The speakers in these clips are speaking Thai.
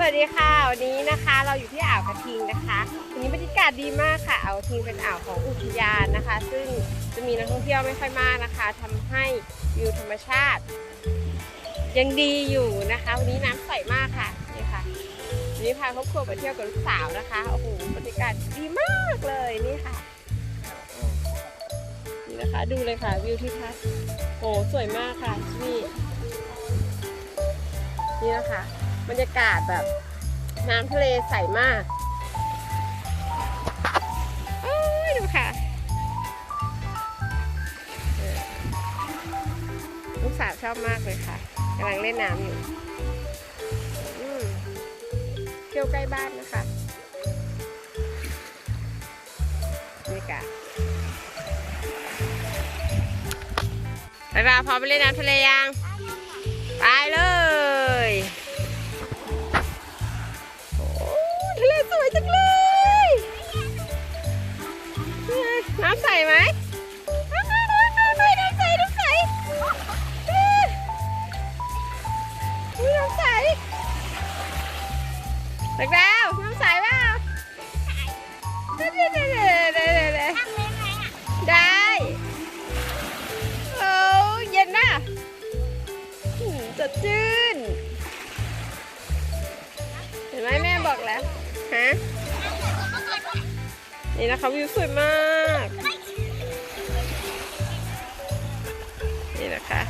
สวัสดีค่ะวันนี้นะคะเราอยู่ที่อ่าวกระทิงนะคะวันนี้บรรยากาศดีมากค่ะอ่าวกระทิงเป็นอ่าวของอุทยานนะคะ ซึ่งจะมีนักท่องเที่ยวไม่ค่อยมากนะคะทำให้วิวธรรมชาติ ยังดีอยู่นะคะ วันนี้น้ำใสมากค่ะนี่ค่ะวันนี้พาครอบครัวไปเที่ยวกับลูกสาวนะคะโอ้โหบรรยากาศดีมากเลยนี่ค่ะนี่นะคะดูเลยค่ะวิวที่พัดโอ้สวยมากค่ะที่นี่นี่นะคะ บรรยากาศแบบน้ำทะเลใสมากโอ้ยดูค่ะ ลูกสาวชอบมากเลยค่ะกำลังเล่นน้ำอยู่เที่ยวใกล้บ้านนะคะบรรยากาศดาราพร้อมไปเล่นน้ำทะเลยัง ไปเลย ตักดาวน้ำใสเปล่าเด้เด้เด้เด้เด้เด้ได้โอ้เย็นนะอืมสดชื่น เห็นไหมแม่บอกแล้ว ฮะ นี่นะคะวิวสวยมาก นี่นะคะ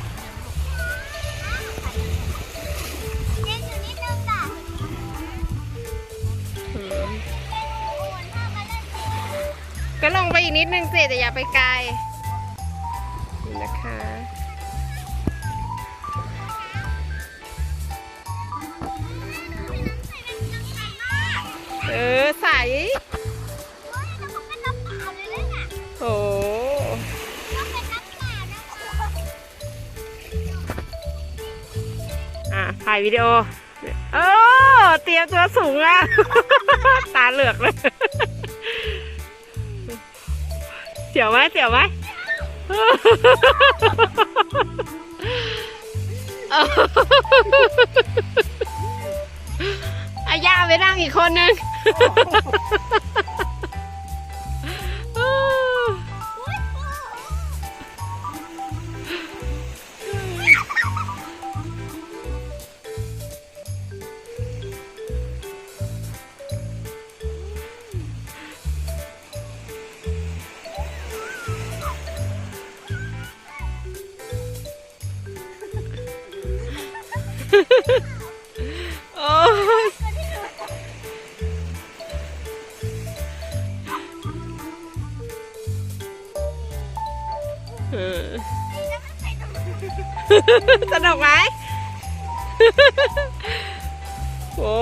ก็ลงไปอีกนิดนึงสิแต่อย่าไปไกลนี่นะคะเออใสโอ้อะถ่ายวิดีโอ เออ เตียมตัวสูงอะ ตาเหลือกเลย สียวไหมเสียวไหมอออาย่าไปนั่งอีกคนนึง โอ้ยเออสนุกไหมโอ้